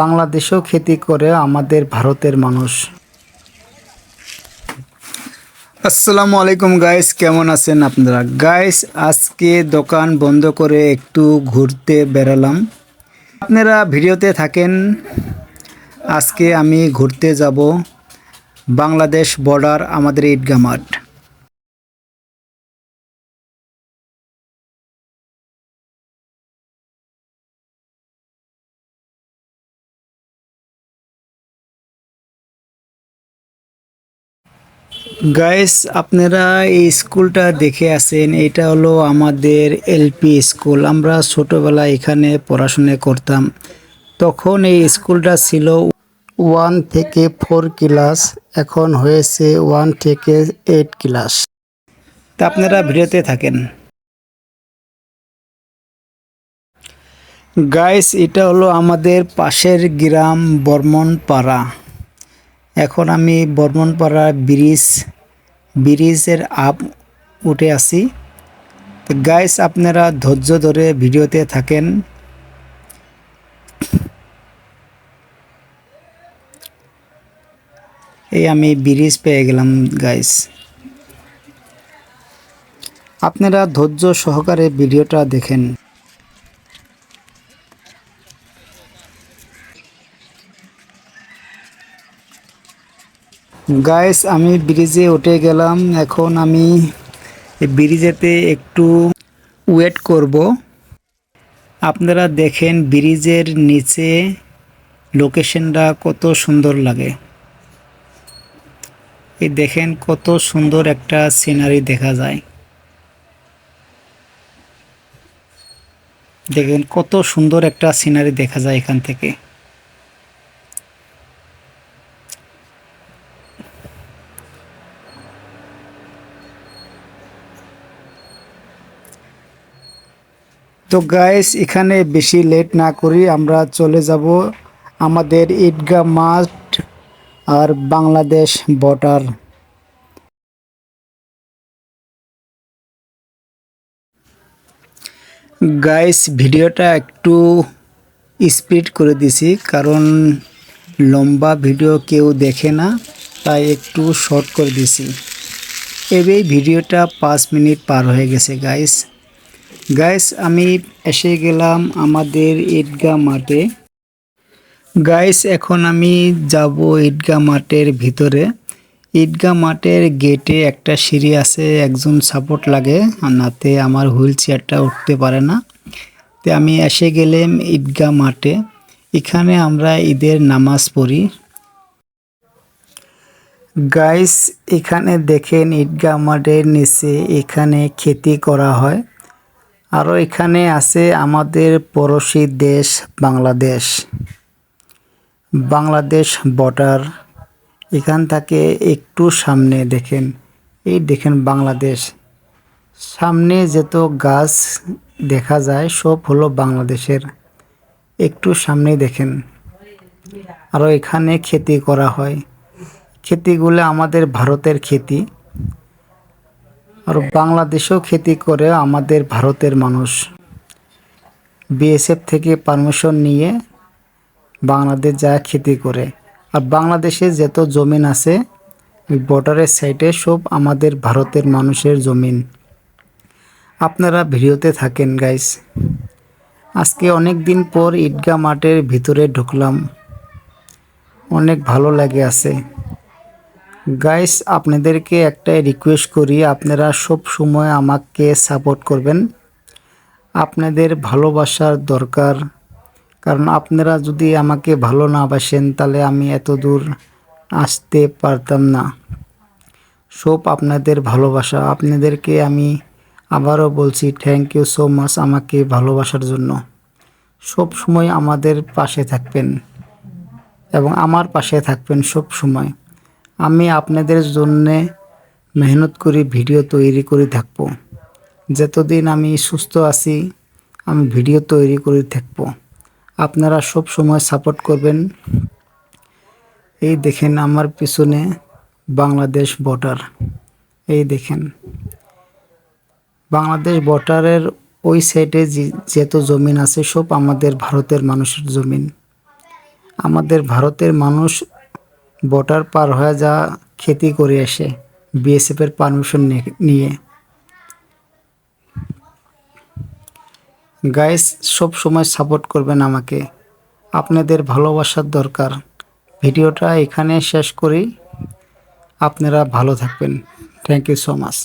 বাংলাদেশেও খেতি করে আমাদের ভারতের মানুষ। আসসালামু আলাইকুম গাইস কেমন আছেন আপনারা? গাইস আজকে দোকান বন্ধ করে একটু ঘুরতে বেরালাম আপনারা ভিডিওতে থাকেন, আজকে আমি ঘুরতে যাব বাংলাদেশ বর্ডার আমাদের ঈদগাহ মাঠ। গাইস আপনারা এই স্কুলটা দেখে আছেন। এটা হলো আমাদের এলপি স্কুল। আমরা ছোটবেলায় এখানে পড়াশোনা করতাম। তখন এই স্কুলটা ছিল ওয়ান থেকে ফোর ক্লাস এখন হয়েছে ওয়ান থেকে এইট ক্লাস তা আপনারা ভিডিওতে থাকেন। গাইস এটা হলো আমাদের পাশের গ্রাম বর্মনপাড়া। এখন আমি বর্মনপাড়া ব্রিজ, ব্রিজের আপ উঠে আসি। গাইস আপনারা ধৈর্য ধরে ভিডিওতে থাকেন। এই আমি ব্রিজ পেয়ে গেলাম গাইস আপনারা ধৈর্য সহকারে ভিডিওটা দেখেন। গাইস আমি ব্রিজে উঠে গেলাম। এখন আমি ব্রিজেতে একটু ওয়েট করব। আপনারা দেখেন ব্রিজের নিচে লোকেশনটা কত সুন্দর লাগে। এই দেখেন কত সুন্দর একটা সিনারি দেখা যায়। দেখেন কত সুন্দর একটা সিনারি দেখা যায় এখান থেকে। তো গাইস এখানে বেশি লেট না করি আমরা চলে যাব আমাদের ঈদগাহ মাঠ আর বাংলাদেশ বর্ডার গাইস ভিডিওটা একটু স্পিড করে দিছি, কারণ লম্বা ভিডিও কেউ দেখে না, তাই একটু শর্ট করে দিছি। এবার ভিডিওটা পাঁচ মিনিট পার হয়ে গেছে গাইস গাইস আমি এসে গেলাম আমাদের ঈদগাহ মাঠে। গাইস এখন আমি যাব ঈদগাহ মাঠের ভিতরে। ঈদগাহ মাঠের গেটে একটা সিঁড়ি আছে, একজন সাপোর্ট লাগে নাতে আমার হুইল চেয়ারটা উঠতে পারে না। তো আমি এসে গেলাম ঈদগাহ মাঠে। এখানে আমরা ঈদের নামাজ পড়ি। গাইস এখানে দেখেন ঈদগাহ মাঠের নিচে এখানে খেতি করা হয়। আরও এখানে আছে আমাদের পড়োশী দেশ বাংলাদেশ। বাংলাদেশ বর্ডার এখান থেকে একটু সামনে দেখেন। এই দেখেন বাংলাদেশ। সামনে যত গাছ দেখা যায়, সব হলো বাংলাদেশের। একটু সামনে দেখেন। আরও এখানে খেতি করা হয়। খেতিগুলো আমাদের ভারতের খেতি। আর বাংলাদেশেও খেতি করে আমাদের ভারতের মানুষ। বিএসএফ থেকে পারমিশন নিয়ে বাংলাদেশ যা খেতি করে। আর বাংলাদেশে যত জমিন আছে বর্ডারের সাইডে সব আমাদের ভারতের মানুষের জমিন। আপনারা ভিডিওতে থাকেন গাইস আজকে অনেক দিন পর ঈদগাহ মাঠের ভিতরে ঢুকলাম। অনেক ভালো লাগে আছে। গাইস আপনাদেরকে একটাই রিকোয়েস্ট করি, আপনারা সব সময় আমাকে সাপোর্ট করবেন। আপনাদের ভালোবাসার দরকার। কারণ আপনারা যদি আমাকে ভালো না বাসেন, তাহলে আমি এত দূর আসতে পারতাম না। সব আপনাদের ভালোবাসা। আপনাদেরকে আমি আবারও বলছি থ্যাংক ইউ সো মাচ আমাকে ভালোবাসার জন্য। সব সময় আমাদের পাশে থাকবেন এবং আমার পাশে থাকবেন সব সময়। আমি আপনাদের জন্যে মেহনত করে, ভিডিও তৈরি করে থাকব। যতদিন আমি সুস্থ আছি, আমি ভিডিও তৈরি করে থাকব। আপনারা সব সময় সাপোর্ট করবেন। এই দেখেন আমার পিছনে বাংলাদেশ বর্ডার এই দেখেন। বাংলাদেশ বর্ডারের ওই সাইডে যত জমিন আছে, সব আমাদের ভারতের মানুষের জমিন। আমাদের ভারতের মানুষ বর্ডার পার হয়ে যা খেতি করে আসে, বিএসএফের পারমিশন নিয়ে। গাইস সব সময় সাপোর্ট করবেন আমাকে। আপনাদের ভালোবাসার দরকার। ভিডিওটা এখানে শেষ করি। আপনারা ভালো থাকবেন। Thank you so much